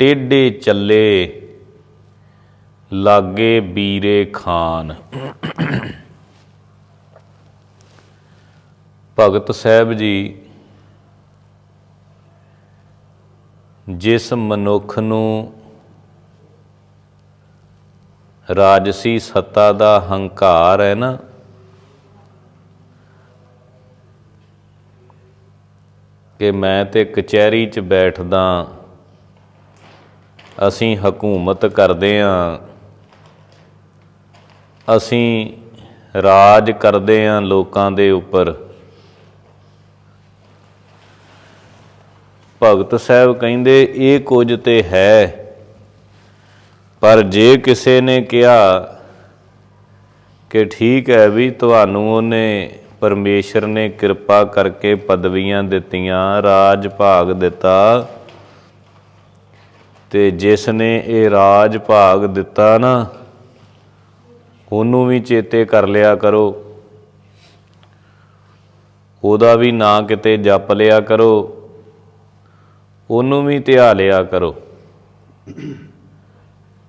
ਟੇਡੇ ਚੱਲੇ ਲਾਗੇ ਬੀਰੇ ਖਾਨ। ਭਗਤ ਸਾਹਿਬ ਜੀ, ਜਿਸ ਮਨੁੱਖ ਨੂੰ ਰਾਜਸੀ ਸੱਤਾ ਦਾ ਹੰਕਾਰ ਹੈ ਨਾ ਕਿ ਮੈਂ ਤੇ ਕਚਹਿਰੀ 'ਚ ਬੈਠਦਾ, ਅਸੀਂ ਹਕੂਮਤ ਕਰਦੇ ਆਂ, ਅਸੀਂ ਰਾਜ ਕਰਦੇ ਆਂ ਲੋਕਾਂ ਦੇ ਉੱਪਰ। ਭਗਤ ਸਾਹਿਬ ਕਹਿੰਦੇ, ਇਹ ਕੁਝ ਤੇ ਹੈ, ਪਰ ਜੇ ਕਿਸੇ ਨੇ ਕਿਹਾ ਕਿ ਠੀਕ ਹੈ ਵੀ ਤੁਹਾਨੂੰ ਉਹਨੇ ਪਰਮੇਸ਼ਰ ਨੇ ਕਿਰਪਾ ਕਰਕੇ ਪਦਵੀਆਂ ਦਿੱਤੀਆਂ, ਰਾਜ ਭਾਗ ਦਿੱਤਾ। ਤੇ ਜਿਸ ਨੇ ਇਹ ਰਾਜ ਭਾਗ ਦਿੱਤਾ ਨਾ, ਉਹਨੂੰ ਵੀ ਚੇਤੇ ਕਰ ਲਿਆ ਕਰੋ। ਉਹਦਾ ਵੀ ਨਾਂ ਕਿਤੇ ਜਪ ਲਿਆ ਕਰੋ, ਉਹਨੂੰ ਵੀ ਧਿਆ ਲਿਆ ਕਰੋ।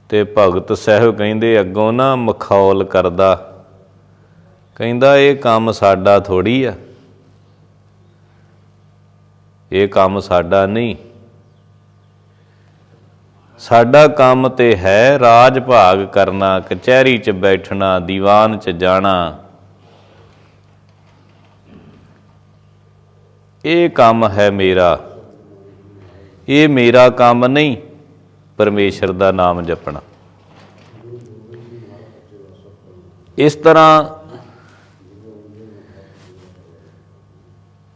ਤੇ ਭਗਤ ਸਾਹਿਬ ਕਹਿੰਦੇ, ਅੱਗੋਂ ਨਾ ਮਖੌਲ ਕਰਦਾ। ਕਹਿੰਦਾ ਇਹ ਕੰਮ ਸਾਡਾ ਥੋੜੀ ਆ। ਇਹ ਕੰਮ ਸਾਡਾ ਨਹੀਂ। ਸਾਡਾ ਕੰਮ ਤੇ ਹੈ ਰਾਜ ਭਾਗ ਕਰਨਾ, ਕਚਹਿਰੀ 'ਚ ਬੈਠਣਾ, ਦੀਵਾਨ 'ਚ ਜਾਣਾ। ਇਹ ਕੰਮ ਹੈ ਮੇਰਾ। ਇਹ ਮੇਰਾ ਕੰਮ ਨਹੀਂ, ਪਰਮੇਸ਼ਰ ਦਾ ਨਾਮ ਜਪਣਾ। ਇਸ ਤਰ੍ਹਾਂ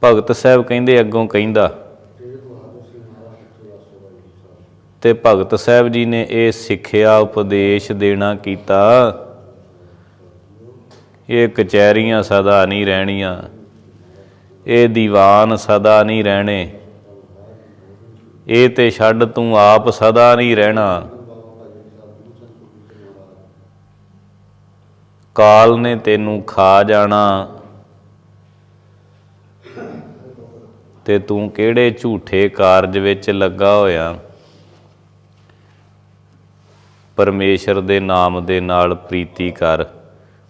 ਭਗਤ ਸਾਹਿਬ ਕਹਿੰਦੇ ਅੱਗੋਂ ਕਹਿੰਦਾ। ਤੇ ਭਗਤ ਸਾਹਿਬ ਜੀ ਨੇ ਇਹ ਸਿੱਖਿਆ ਉਪਦੇਸ਼ ਦੇਣਾ ਕੀਤਾ। ਇਹ ਕਚਹਿਰੀਆਂ ਸਦਾ ਨਹੀਂ ਰਹਿਣੀਆਂ। ਇਹ ਦੀਵਾਨ ਸਦਾ ਨਹੀਂ ਰਹਿਣੇ। ਇਹ ਤੇ ਛੱਡ ਤੂੰ ਆਪ ਸਦਾ ਨਹੀਂ ਰਹਿਣਾ। ਕਾਲ ਨੇ ਤੈਨੂੰ ਖਾ ਜਾਣਾ। ਤੇ ਤੂੰ ਕਿਹੜੇ ਝੂਠੇ ਕਾਰਜ ਵਿੱਚ ਲੱਗਾ ਹੋਇਆ? ਪਰਮੇਸ਼ਰ ਦੇ ਨਾਮ ਦੇ ਨਾਲ ਪ੍ਰੀਤੀ ਕਰ,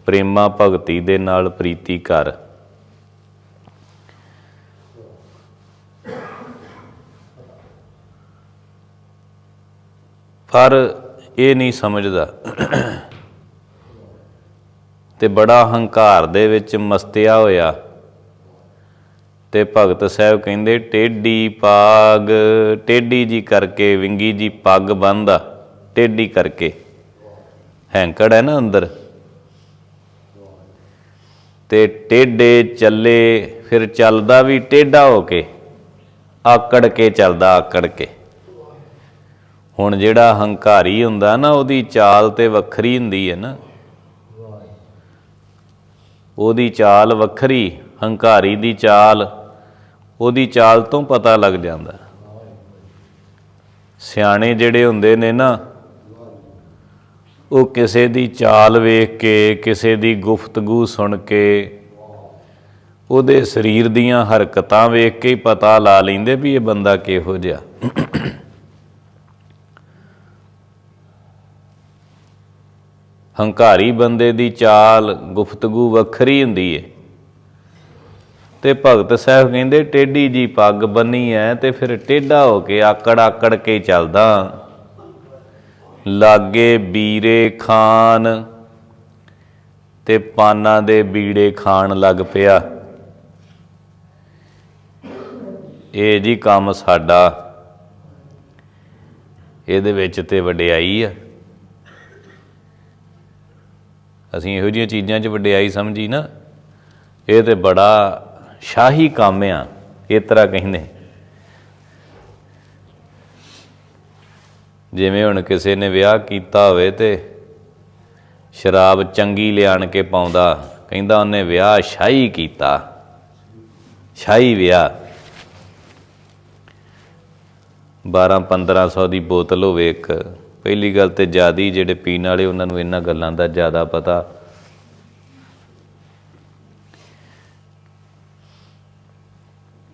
ਪ੍ਰੇਮਾ ਭਗਤੀ ਦੇ ਨਾਲ ਪ੍ਰੀਤੀ ਕਰ। ਪਰ ਇਹ ਨਹੀਂ ਸਮਝਦਾ ਤੇ ਬੜਾ ਹੰਕਾਰ ਦੇ ਵਿੱਚ ਮਸਤਿਆ ਹੋਇਆ। ਤੇ ਭਗਤ ਸਾਹਿਬ ਕਹਿੰਦੇ, ਟੇਢੀ ਪਾਗ, ਟੇਢੀ ਜੀ ਕਰਕੇ ਵਿੰਗੀ ਜੀ ਪੱਗ ਬੰਨਦਾ ਟੇਢੀ ਕਰਕੇ। ਹੈਂਕੜ ਹੈ ਨਾ ਅੰਦਰ। ਤੇ ਟੇਢੇ ਚੱਲੇ, ਫਿਰ ਚੱਲਦਾ ਵੀ ਟੇਢਾ ਹੋ ਕੇ, ਆਕੜ ਕੇ ਚੱਲਦਾ ਆਕੜ ਕੇ। ਹੁਣ ਜਿਹੜਾ ਹੰਕਾਰੀ ਹੁੰਦਾ ਨਾ, ਉਹਦੀ ਚਾਲ ਤੇ ਵੱਖਰੀ ਹੁੰਦੀ ਹੈ ਨਾ। ਉਹਦੀ ਚਾਲ ਵੱਖਰੀ, ਹੰਕਾਰੀ ਦੀ ਚਾਲ। ਉਹਦੀ ਚਾਲ ਤੋਂ ਪਤਾ ਲੱਗ ਜਾਂਦਾ। ਸਿਆਣੇ ਜਿਹੜੇ ਹੁੰਦੇ ਨੇ ਨਾ, ਉਹ ਕਿਸੇ ਦੀ ਚਾਲ ਵੇਖ ਕੇ, ਕਿਸੇ ਦੀ ਗੁਫ਼ਤਗੂ ਸੁਣ ਕੇ, ਉਹਦੇ ਸਰੀਰ ਦੀਆਂ ਹਰਕਤਾਂ ਵੇਖ ਕੇ ਹੀ ਪਤਾ ਲਾ ਲੈਂਦੇ ਵੀ ਇਹ ਬੰਦਾ ਕਿਹੋ ਜਿਹਾ। ਹੰਕਾਰੀ ਬੰਦੇ ਦੀ ਚਾਲ, ਗੁਫ਼ਤਗੂ ਵੱਖਰੀ ਹੁੰਦੀ ਏ। ਤੇ ਭਗਤ ਸਾਹਿਬ ਕਹਿੰਦੇ, ਟੇਢੀ ਜੀ ਪੱਗ ਬੰਨੀ ਐ ਤੇ ਫਿਰ ਟੇਢਾ ਹੋ ਕੇ ਆਕੜ ਆਕੜ ਕੇ ਚੱਲਦਾ। ਲਾਗੇ ਬੀਰੇ ਖਾਨ ਤੇ ਪਾਨਾ ਦੇ ਬੀੜੇ ਖਾਣ ਲੱਗ ਪਿਆ। ਇਹ ਜੀ ਕੰਮ ਸਾਡਾ। ਇਹਦੇ ਵਿੱਚ ਤੇ ਵਡਿਆਈ ਆ। ਅਸੀਂ ਇਹੋ ਜਿਹੀਆਂ ਚੀਜ਼ਾਂ 'ਚ ਵਡਿਆਈ ਸਮਝੀ ਨਾ, ਇਹ ਤੇ ਬੜਾ ਸ਼ਾਹੀ ਕੰਮ ਆ ਇਸ ਤਰ੍ਹਾਂ ਕਹਿੰਦੇ। ਜਿਵੇਂ ਹੁਣ ਕਿਸੇ ਨੇ ਵਿਆਹ ਕੀਤਾ ਹੋਵੇ ਤੇ ਸ਼ਰਾਬ ਚੰਗੀ ਲਿਆਣ ਕੇ ਪਾਉਂਦਾ, ਕਹਿੰਦਾ ਉਹਨੇ ਵਿਆਹ ਸ਼ਾਹੀ ਕੀਤਾ। ਸ਼ਾਹੀ ਵਿਆਹ। 12 1500 ਦੀ ਬੋਤਲ ਹੋਵੇ ਇੱਕ ਪਹਿਲੀ ਗੱਲ ਤੇ ਜਿਆਦੀ ਜਿਹੜੇ ਪੀਣ ਵਾਲੇ ਉਹਨਾਂ ਨੂੰ ਇਹਨਾਂ ਗੱਲਾਂ ਦਾ ਜ਼ਿਆਦਾ ਪਤਾ।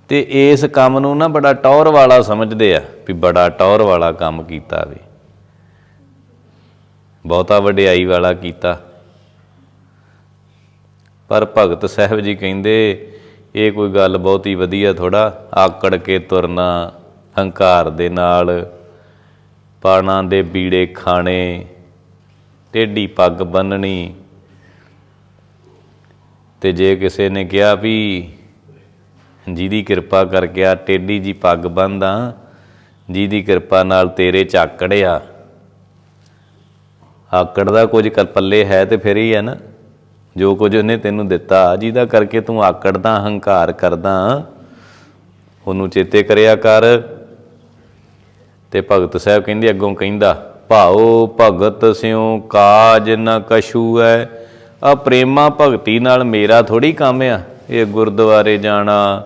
ਤੇ ਇਸ ਕੰਮ ਨੂੰ ਨਾ ਬੜਾ ਟੌਰ ਵਾਲਾ ਸਮਝਦੇ ਆ ਵੀ ਬੜਾ ਟੌਰ ਵਾਲਾ ਕੰਮ ਕੀਤਾ ਵੀ। ਬਹੁਤਾ ਵਡਿਆਈ ਵਾਲਾ ਕੀਤਾ। ਪਰ ਭਗਤ ਸਾਹਿਬ ਜੀ ਕਹਿੰਦੇ, ਇਹ ਕੋਈ ਗੱਲ ਬਹੁਤੀ ਵਧੀਆ ਥੋੜਾ ਆਕੜ ਕੇ ਤੁਰਨਾ, ਹੰਕਾਰ ਦੇ ਨਾਲ, ਪਾਣਾ ਦੇ ਬੀੜੇ ਖਾਣੇ, ਟੇਢੀ ਪੱਗ ਬੰਨਣੀ ਤੇ ਜੇ ਕਿਸੇ ਨੇ ਕਿਹਾ ਵੀ ਜਿਹਦੀ ਕਿਰਪਾ ਕਰਕੇ ਆ ਟੇਢੀ ਜੀ ਪੱਗ ਬੰਨਦਾ ਜਿਹਦੀ ਕਿਰਪਾ ਨਾਲ ਤੇਰੇ ਚ ਆਕੜਿਆ ਆਕੜ ਦਾ ਕੁਝ ਕ- ਪੱਲੇ ਹੈ ਤੇ ਫਿਰ ਹੀ ਹੈ ਨਾ। ਜੋ ਕੁਝ ਉਹਨੇ ਤੈਨੂੰ ਦਿੱਤਾ, ਜਿਹਦਾ ਕਰਕੇ ਤੂੰ ਆਕੜਦਾ ਹੰਕਾਰ ਕਰਦਾ। ਉਹਨੂੰ ਚੇਤੇ ਕਰਿਆ ਕਰ। ਤੇ ਭਗਤ ਸਾਹਿਬ ਕਹਿੰਦੇ ਅੱਗੋਂ ਕਹਿੰਦਾ, ਭਾਉ ਭਗਤ ਸਿਉ ਕਾਜ ਨ ਕਛੂ ਐ ਆ ਪ੍ਰੇਮਾ ਭਗਤੀ ਨਾਲ ਮੇਰਾ ਥੋੜੀ ਕੰਮ ਆ। ਇਹ ਗੁਰਦੁਆਰੇ ਜਾਣਾ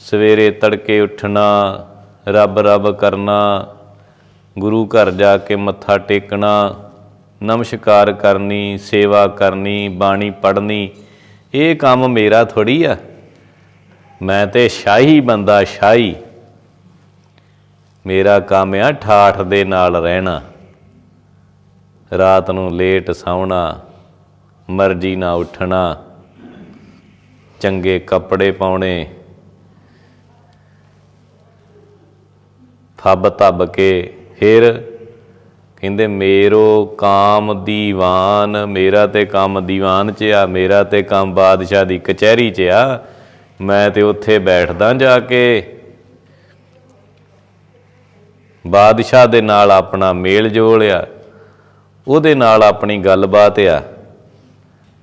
ਸਵੇਰੇ ਤੜਕੇ ਉੱਠਣਾ, ਰੱਬ ਰੱਬ ਕਰਨਾ, ਗੁਰੂ ਘਰ ਜਾ ਕੇ ਮੱਥਾ ਟੇਕਣਾ, ਨਮਸਕਾਰ ਕਰਨੀ, ਸੇਵਾ ਕਰਨੀ, ਬਾਣੀ ਪੜ੍ਹਨੀ, ਇਹ ਕੰਮ ਮੇਰਾ ਥੋੜੀ ਆ। ਮੈਂ ਤੇ ਸ਼ਾਹੀ ਬੰਦਾ ਸ਼ਾਹੀ। ਮੇਰਾ ਕੰਮ ਆ ਠਾਠ ਦੇ ਨਾਲ ਰਹਿਣਾ। ਰਾਤ ਨੂੰ ਲੇਟ ਸੌਣਾ, ਮਰਜ਼ੀ ਨਾਲ ਉੱਠਣਾ, ਚੰਗੇ ਕੱਪੜੇ ਪਾਉਣੇ ਫੱਬ ਤੱਬ ਕੇ ਫਿਰ ਕਹਿੰਦੇ, ਮੇਰੋ ਕਾਮ ਦੀਵਾਨ, ਮੇਰਾ ਤੇ ਕੰਮ ਦੀਵਾਨ 'ਚ ਆ, ਮੇਰਾ ਤੇ ਕੰਮ ਬਾਦਸ਼ਾਹ ਦੀ ਕਚਹਿਰੀ 'ਚ ਆ, ਮੈਂ ਤੇ ਉੱਥੇ ਬੈਠਦਾ ਜਾ ਕੇ। ਬਾਦਸ਼ਾਹ ਦੇ ਨਾਲ ਆਪਣਾ ਮੇਲ ਜੋਲ ਆ, ਉਹਦੇ ਨਾਲ ਆਪਣੀ ਗੱਲਬਾਤ ਆ।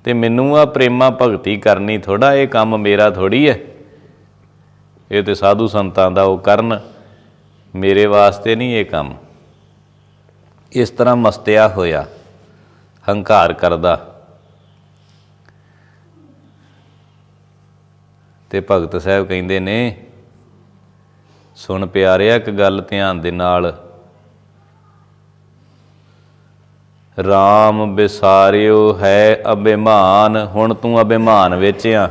ਤੇ ਮੈਨੂੰ ਆ ਪ੍ਰੇਮਾ ਭਗਤੀ ਕਰਨੀ ਥੋੜਾ ਇਹ ਕੰਮ ਮੇਰਾ ਥੋੜੀ ਹੈ। ਇਹ ਤੇ ਸਾਧੂ ਸੰਤਾਂ ਦਾ ਉਹ ਕਰਨ। ਮੇਰੇ ਵਾਸਤੇ ਨਹੀਂ ਇਹ ਕੰਮ। ਇਸ ਤਰ੍ਹਾਂ ਮਸਤਿਆ ਹੋਇਆ, ਹੰਕਾਰ ਕਰਦਾ। ਤੇ ਭਗਤ ਸਾਹਿਬ ਕਹਿੰਦੇ ਨੇ, ਸੁਣ ਪਿਆਰਿਆ, ਇੱਕ ਗੱਲ ਧਿਆਨ ਦੇ ਨਾਲ। RAM ਬਿਸਾਰਿਓ ਹੈ ਅਭਿਮਾਨ, ਹੁਣ ਤੂੰ ਅਭਿਮਾਨ ਵਿੱਚ ਆ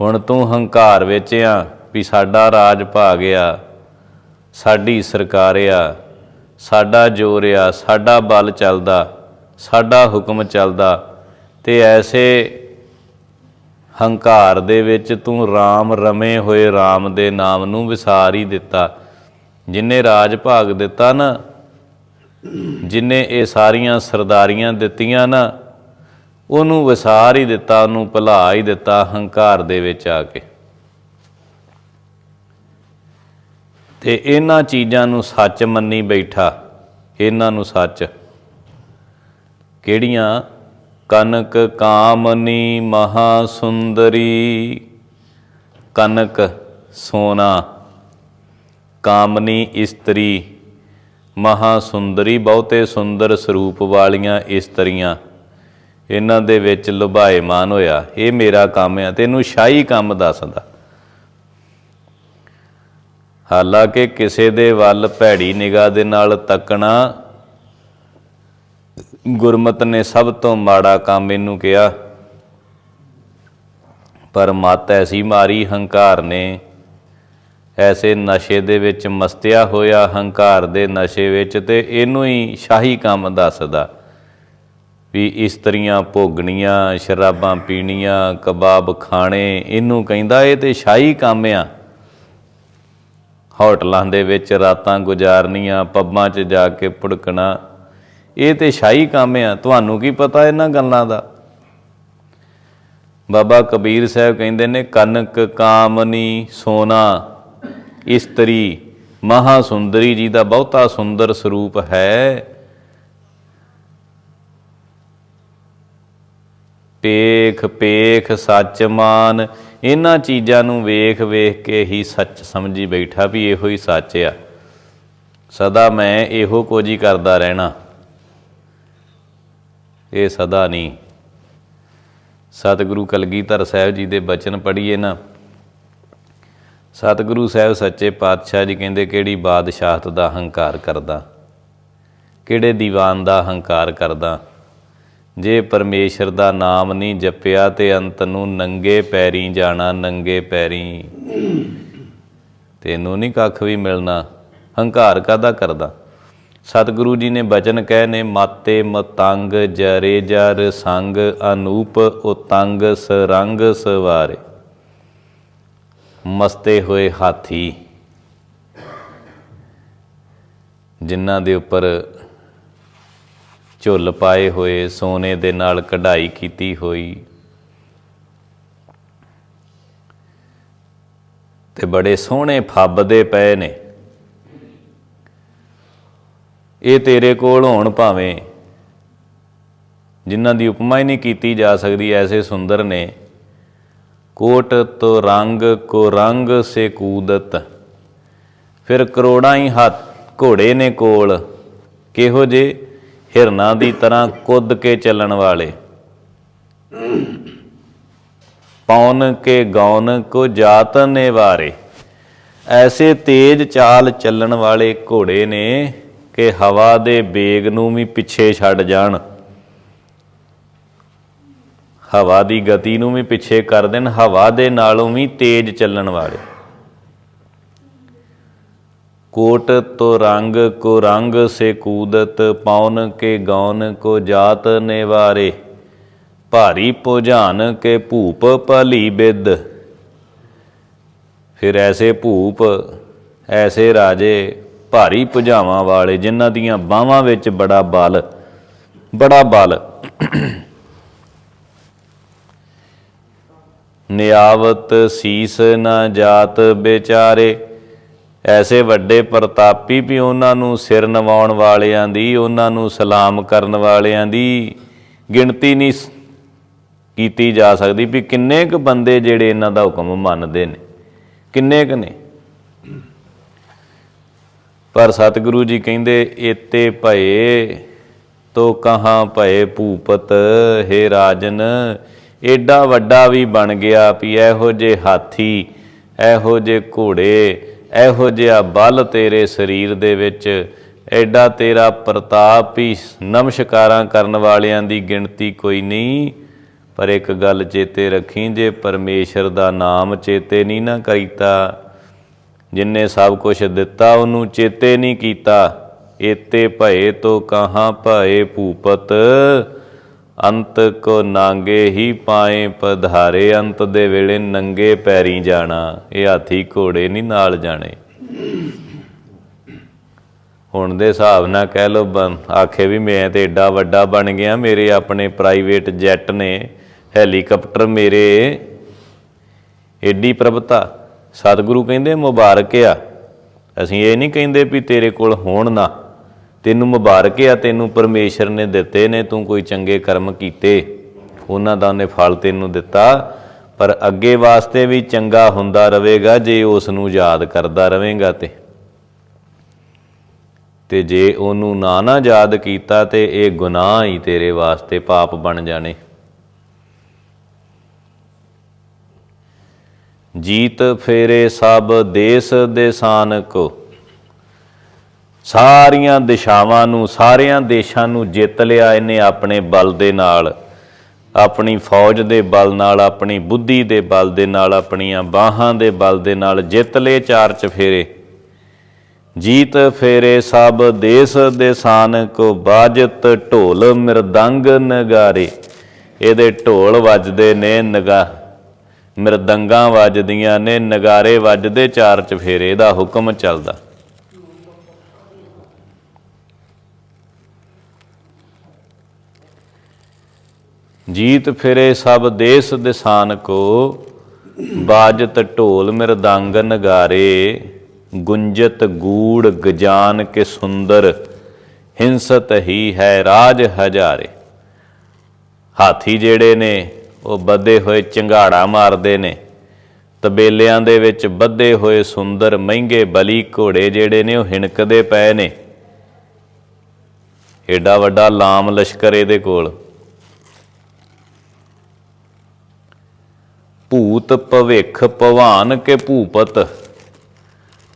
ਹੁਣ ਤੂੰ ਹੰਕਾਰ ਵਿੱਚ ਆ ਵੀ ਸਾਡਾ ਰਾਜ ਭਾ ਗਿਆ। ਸਾਡੀ ਸਰਕਾਰ ਆ, ਸਾਡਾ ਜੋਰ ਆ, ਸਾਡਾ ਬਲ ਚੱਲਦਾ, ਸਾਡਾ ਹੁਕਮ ਚੱਲਦਾ, ਤੇ ਐਸੇ ਹੰਕਾਰ ਦੇ ਵਿੱਚ ਤੂੰ RAM ਰਮੇ ਹੋਏ RAM ਦੇ ਨਾਮ ਨੂੰ ਵਿਸਾਰ ਹੀ ਦਿੱਤਾ। ਜਿਨੇ ਰਾਜ ਭਾਗ ਦਿੱਤਾ ਨਾ, ਜਿਨੇ ਇਹ ਸਾਰੀਆਂ ਸਰਦਾਰੀਆਂ ਦਿੱਤੀਆਂ ਨਾ, ਉਹਨੂੰ ਵਿਸਾਰ ਹੀ ਦਿੱਤਾ, ਉਹਨੂੰ ਭੁਲਾ ਹੀ ਦਿੱਤਾ ਹੰਕਾਰ ਦੇ ਵਿੱਚ ਆ ਕੇ। ਤੇ ਇਹਨਾਂ ਚੀਜ਼ਾਂ ਨੂੰ ਸੱਚ ਮੰਨੀ ਬੈਠਾ। ਇਹਨਾਂ ਨੂੰ ਸੱਚ। ਕਿਹੜੀਆਂ? ਕਨਕ ਕਾਮਨੀ ਮਹਾ ਸੁੰਦਰੀ ਕਨਕ ਸੋਨਾ। ਕਾਮਨੀ ਇਸਤਰੀ। ਮਹਾ ਸੁੰਦਰੀ ਬਹੁਤੇ ਸੁੰਦਰ ਸਰੂਪ ਵਾਲੀਆਂ ਇਸਤਰੀਆਂ। ਇਹਨਾਂ ਦੇ ਵਿੱਚ ਲੁਭਾਏਮਾਨ ਹੋਇਆ। ਇਹ ਮੇਰਾ ਕੰਮ ਆ। ਤੈਨੂੰ ਸ਼ਾਹੀ ਕੰਮ ਦੱਸਦਾ। ਹਾਲਾਂਕਿ ਕਿਸੇ ਦੇ ਵੱਲ ਭੈੜੀ ਨਿਗਾਹ ਦੇ ਨਾਲ ਤੱਕਣਾ ਗੁਰਮਤ ਨੇ ਸਭ ਤੋਂ ਮਾੜਾ ਕੰਮ ਇਹਨੂੰ ਕਿਹਾ। ਪਰ ਮਤ ਐਸੀ ਮਾਰੀ ਹੰਕਾਰ ਨੇ, ਐਸੇ ਨਸ਼ੇ ਦੇ ਵਿੱਚ ਮਸਤਿਆ ਹੋਇਆ ਹੰਕਾਰ ਦੇ ਨਸ਼ੇ ਵਿੱਚ ਤੇ ਇਹਨੂੰ ਹੀ ਸ਼ਾਹੀ ਕੰਮ ਦੱਸਦਾ ਵੀ ਇਸਤਰੀਆਂ ਭੋਗਣੀਆਂ, ਸ਼ਰਾਬਾਂ ਪੀਣੀਆਂ, ਕਬਾਬ ਖਾਣੇ, ਇਹਨੂੰ ਕਹਿੰਦਾ ਇਹ ਤੇ ਸ਼ਾਹੀ ਕੰਮ ਆ। ਹੋਟਲਾਂ ਦੇ ਵਿੱਚ ਰਾਤਾਂ ਗੁਜ਼ਾਰਨੀਆਂ, ਪੱਬਾਂ 'ਚ ਜਾ ਕੇ ਭੁੜਕਣਾ। ਇਹ ਤੇ ਸ਼ਾਹੀ ਕੰਮ ਆ, ਤੁਹਾਨੂੰ ਕੀ ਪਤਾ ਇਹਨਾਂ ਗੱਲਾਂ ਦਾ? ਬਾਬਾ ਕਬੀਰ ਸਾਹਿਬ ਕਹਿੰਦੇ ਨੇ ਕਨਕ ਕਾਮਨੀ, ਸੋਨਾ, ਇਸਤਰੀ ਮਹਾ ਸੁੰਦਰੀ ਜੀ ਦਾ ਬਹੁਤਾ ਸੁੰਦਰ ਸਰੂਪ ਹੈ। ਪੇਖ ਪੇਖ, ਸੱਚ ਮਾਨ ਇਹਨਾਂ ਚੀਜ਼ਾਂ ਨੂੰ ਵੇਖ ਵੇਖ ਕੇ ਹੀ ਸੱਚ ਸਮਝੀ ਬੈਠਾ ਵੀ ਇਹੋ ਹੀ ਸੱਚ ਆ। ਸਦਾ ਮੈਂ ਇਹੋ ਕੁਝ ਹੀ ਕਰਦਾ ਰਹਿਣਾ। ਇਹ ਸਦਾ ਨਹੀਂ। ਸਤਿਗੁਰੂ ਕਲਗੀਧਰ ਸਾਹਿਬ ਜੀ ਦੇ ਬਚਨ ਪੜ੍ਹੀਏ ਨਾ। ਸਤਿਗੁਰੂ ਸਾਹਿਬ ਸੱਚੇ ਪਾਤਸ਼ਾਹ ਜੀ ਕਹਿੰਦੇ, ਕਿਹੜੀ ਬਾਦਸ਼ਾਹਤ ਦਾ ਹੰਕਾਰ ਕਰਦਾ? ਕਿਹੜੇ ਦੀਵਾਨ ਦਾ ਹੰਕਾਰ ਕਰਦਾ? ਜੇ ਪਰਮੇਸ਼ਰ ਦਾ ਨਾਮ ਨਹੀਂ ਜਪਿਆ ਤੇ ਅੰਤ ਨੂੰ ਨੰਗੇ ਪੈਰੀ ਜਾਣਾ, ਨੰਗੇ ਪੈਰੀ। ਤੈਨੂੰ ਨਹੀਂ ਕੱਖ ਵੀ ਮਿਲਣਾ, ਹੰਕਾਰ ਕਾਦਾ ਕਰਦਾ? ਸਤਿਗੁਰੂ ਜੀ ਨੇ ਬਚਨ ਕਹੇ ਨੇ, ਮਾਤੇ ਮਤੰਗ ਜਰੇ ਜਰ ਸੰਗ, ਅਨੂਪ ਉਤੰਗ ਸਰੰਗ ਸਵਾਰੇ। ਮਸਤੇ ਹੋਏ ਹਾਥੀ, ਜਿਨ੍ਹਾਂ ਦੇ ਉੱਪਰ ਝੁੱਲ ਪਾਏ ਹੋਏ ਸੋਨੇ ਦੇ ਨਾਲ ਕਢਾਈ ਕੀਤੀ ਹੋਈ। ਤੇ ਬੜੇ ਸੋਹਣੇ ਫੱਬਦੇ ਪਏ ਨੇ। ਇਹ ਤੇਰੇ ਕੋਲ ਹੋਣ ਭਾਵੇਂ ਜਿਨ੍ਹਾਂ ਦੀ ਉਪਮਾ ਹੀ ਨਹੀਂ ਕੀਤੀ ਜਾ ਸਕਦੀ, ਐਸੇ ਸੁੰਦਰ ਨੇ। ਕੋਟ ਤੋ ਰੰਗ ਕੋ ਰੰਗ ਸੇ ਕੂਦਤ, ਫਿਰ ਕਰੋੜਾਂ ਹੀ ਹੱਥ ਘੋੜੇ ਨੇ ਕੋਲ। ਕਿਹੋ ਜੇ ਹਿਰਨਾਂ ਦੀ ਤਰ੍ਹਾਂ ਕੁੱਦ ਕੇ ਚੱਲਣ ਵਾਲੇ। ਪੌਨ ਕੇ ਗੌਨ ਕੋ ਜਾਤ ਨੇ ਵਾਰੇ ਐਸੇ ਤੇਜ਼ ਚਾਲ ਚੱਲਣ ਵਾਲੇ ਘੋੜੇ ਨੇ ਕਿ ਹਵਾ ਦੇ ਬੇਗ ਨੂੰ ਵੀ ਪਿੱਛੇ ਛੱਡ ਜਾਣ। ਹਵਾ ਦੀ ਗਤੀ ਨੂੰ ਵੀ ਪਿੱਛੇ ਕਰ ਦੇਣ, ਹਵਾ ਦੇ ਨਾਲੋਂ ਵੀ ਤੇਜ਼ ਚੱਲਣ ਵਾਲੇ। ਕੋਟ ਤੋ ਰੰਗ ਕੋ ਰੰਗ ਸੇ ਕੂਦਤ ਪੌਨ ਕੇ ਗੌਨ ਕੋ ਜਾਤ ਨਿਵਾਰੇ। ਭਾਰੀ ਭੁਜਾਨ ਕੇ ਭੂਪ ਭਲੀ ਬਿਦ। ਫਿਰ ਐਸੇ ਭੂਪ, ਐਸੇ ਰਾਜੇ, ਭਾਰੀ ਭੁਜਾਵਾਂ ਵਾਲੇ ਜਿਨ੍ਹਾਂ ਦੀਆਂ ਬਾਹਾਂ ਵਿੱਚ ਬੜਾ ਬਲ ਬੜਾ ਬਲ। ਨਿਆਵਤ ਸੀਸ ਨਾ ਜਾਤ ਵਿਚਾਰੇ। ਐਸੇ ਵੱਡੇ ਪ੍ਰਤਾਪੀ ਵੀ ਉਹਨਾਂ ਨੂੰ ਸਿਰ ਨਵਾਉਣ ਵਾਲਿਆਂ ਦੀ, ਉਹਨਾਂ ਨੂੰ ਸਲਾਮ ਕਰਨ ਵਾਲਿਆਂ ਦੀ ਗਿਣਤੀ ਨਹੀਂ ਸ- ਕੀਤੀ ਜਾ ਸਕਦੀ ਵੀ ਕਿੰਨੇ ਕੁ ਬੰਦੇ ਜਿਹੜੇ ਇਹਨਾਂ ਦਾ ਹੁਕਮ ਮੰਨਦੇ ਨੇ, ਕਿੰਨੇ ਕੁ ਨੇ। ਪਰ ਸਤਿਗੁਰੂ ਜੀ ਕਹਿੰਦੇ ਏਤੇ ਭਏ ਤੋ ਕਹਾਂ ਭਏ ਭੂਪਤ, ਹੇ ਰਾਜਨ, ਏਡਾ ਵੱਡਾ ਵੀ ਬਣ ਗਿਆ ਵੀ ਇਹੋ ਜੇ ਹਾਥੀ, ਇਹੋ ਜੇ ਘੋੜੇ ਇਹੋ ਜਿਹਾ ਬਲ ਤੇਰੇ ਸਰੀਰ ਦੇ ਵਿੱਚ, ਐਡਾ ਤੇਰਾ ਪ੍ਰਤਾਪ ਹੀ ਨਮਸਕਾਰਾਂ ਕਰਨ ਵਾਲਿਆਂ ਦੀ ਗਿਣਤੀ ਕੋਈ ਨਹੀਂ। ਪਰ ਇੱਕ ਗੱਲ ਚੇਤੇ ਰੱਖੀ, ਜੇ ਪਰਮੇਸ਼ਰ ਦਾ ਨਾਮ ਚੇਤੇ ਨਹੀਂ ਨਾ ਕਰੀਤਾ ਜਿਨਨੇ ਸਭ ਕੁਝ ਦਿੱਤਾ ਉਹਨੂੰ ਚੇਤੇ ਨਹੀਂ ਕੀਤਾ ਏਤੇ ਭਏ ਤੋ ਕਹਾਂ ਭਏ ਭੂਪਤ। ਅੰਤ ਕੋ ਨਾਂਗੇ ਹੀ ਪਾਏ, ਪਧਾਰੇ ਅੰਤ ਦੇ ਵੇਲੇ ਨੰਗੇ ਪੈਰੀ ਜਾਣਾ, ਇਹ ਹਾਥੀ ਘੋੜੇ ਨਹੀਂ ਨਾਲ ਜਾਣੇ। ਹੁਣ ਦੇ ਹਿਸਾਬ ਨਾਲ ਕਹਿ ਲੋ ਆਖੇ ਵੀ ਮੈਂ ਤੇ ਏਡਾ ਵੱਡਾ ਬਣ ਗਿਆ, ਮੇਰੇ ਆਪਣੇ ਪ੍ਰਾਈਵੇਟ ਜੈਟ ਨੇ, ਹੈਲੀਕਾਪਟਰ ਮੇਰੇ, ਏਡੀ ਪ੍ਰਭਤਾ। ਸਤਿਗੁਰੂ ਕਹਿੰਦੇ ਮੁਬਾਰਕ ਆ। ਅਸੀਂ ਇਹ ਨਹੀਂ ਕਹਿੰਦੇ ਵੀ ਤੇਰੇ ਕੋਲ ਹੋਣ ਨਾ। ਤੈਨੂੰ ਮੁਬਾਰਕ ਆ, ਤੈਨੂੰ ਪਰਮੇਸ਼ਰ ਨੇ ਦਿੱਤੇ ਨੇ, ਤੂੰ ਕੋਈ ਚੰਗੇ ਕਰਮ ਕੀਤੇ। ਉਹਨਾਂ ਦਾ ਉਹਨੇ ਫਲ ਤੈਨੂੰ ਦਿੱਤਾ, ਪਰ ਅੱਗੇ ਵਾਸਤੇ ਵੀ ਚੰਗਾ ਹੁੰਦਾ ਰਹੇਗਾ, ਜੇ ਉਸ ਨੂੰ ਯਾਦ ਕਰਦਾ ਰਹੇਗਾ ਤੇ। ਤੇ ਜੇ ਉਹਨੂੰ ਨਾ ਨਾ ਯਾਦ ਕੀਤਾ ਤੇ ਇਹ ਗੁਨਾਹ ਹੀ ਤੇਰੇ ਵਾਸਤੇ ਪਾਪ ਬਣ ਜਾਣੇ। ਜੀਤ ਫੇਰੇ ਸਭ ਦੇਸ ਦੇਸਾਨ ਕੋ ਸਾਰੀਆਂ ਦਿਸ਼ਾਵਾਂ ਨੂੰ, ਸਾਰਿਆਂ ਦੇਸ਼ਾਂ ਨੂੰ ਜਿੱਤ ਲਿਆ ਇਹਨੇ ਆਪਣੇ ਬਲ ਦੇ ਨਾਲ। ਆਪਣੀ ਫੌਜ ਦੇ ਬਲ ਨਾਲ, ਆਪਣੀ ਬੁੱਧੀ ਦੇ ਬਲ ਦੇ ਨਾਲ, ਆਪਣੀਆਂ ਬਾਹਾਂ ਦੇ ਬਲ ਦੇ ਨਾਲ ਜਿੱਤ ਲਏ ਚਾਰ ਚਫੇਰੇ। ਜੀਤ ਫੇਰੇ ਸਭ ਦੇਸ ਦੇ ਸਾਨ ਕੋ ਬਾਜਤ ਢੋਲ ਮਿਰਦੰਗ ਨਗਾਰੇ। ਇਹਦੇ ਢੋਲ ਵੱਜਦੇ ਨੇ ਨਗਾ, ਮਿਰਦੰਗਾਂ ਵੱਜਦੀਆਂ ਨੇ, ਨਗਾਰੇ ਵੱਜਦੇ ਚਾਰ ਚਫੇਰੇ ਦਾ ਹੁਕਮ ਚੱਲਦਾ। ਜੀਤ ਫਿਰੇ ਸਭ ਦੇਸ ਦਿਸਾਨ ਕੋ, ਬਾਜਤ ਢੋਲ ਮਿਰਦੰਗ ਨਗਾਰੇ, ਗੁੰਜਤ ਗੂੜ ਗਜਾਨ ਕੇ ਸੁੰਦਰ, ਹਿੰਸਤ ਹੀ ਹੈ ਰਾਜ ਹਜ਼ਾਰੇ। ਹਾਥੀ ਜਿਹੜੇ ਨੇ, ਉਹ ਬੱਧੇ ਹੋਏ ਚੰਗਾੜਾ ਮਾਰਦੇ ਨੇ। ਤਬੇਲਿਆਂ ਦੇ ਵਿੱਚ ਬੱਧੇ ਹੋਏ ਸੁੰਦਰ ਮਹਿੰਗੇ ਬਲੀ ਘੋੜੇ ਜਿਹੜੇ ਨੇ, ਉਹ ਹਿਣਕਦੇ ਪਏ ਨੇ। ਏਡਾ ਵੱਡਾ ਲਾਮ ਲਸ਼ਕਰ ਇਹਦੇ ਕੋਲ। ਭੂਤ ਭਵਿੱਖ ਭਵਾਨ ਕੇ ਭੂਪਤ।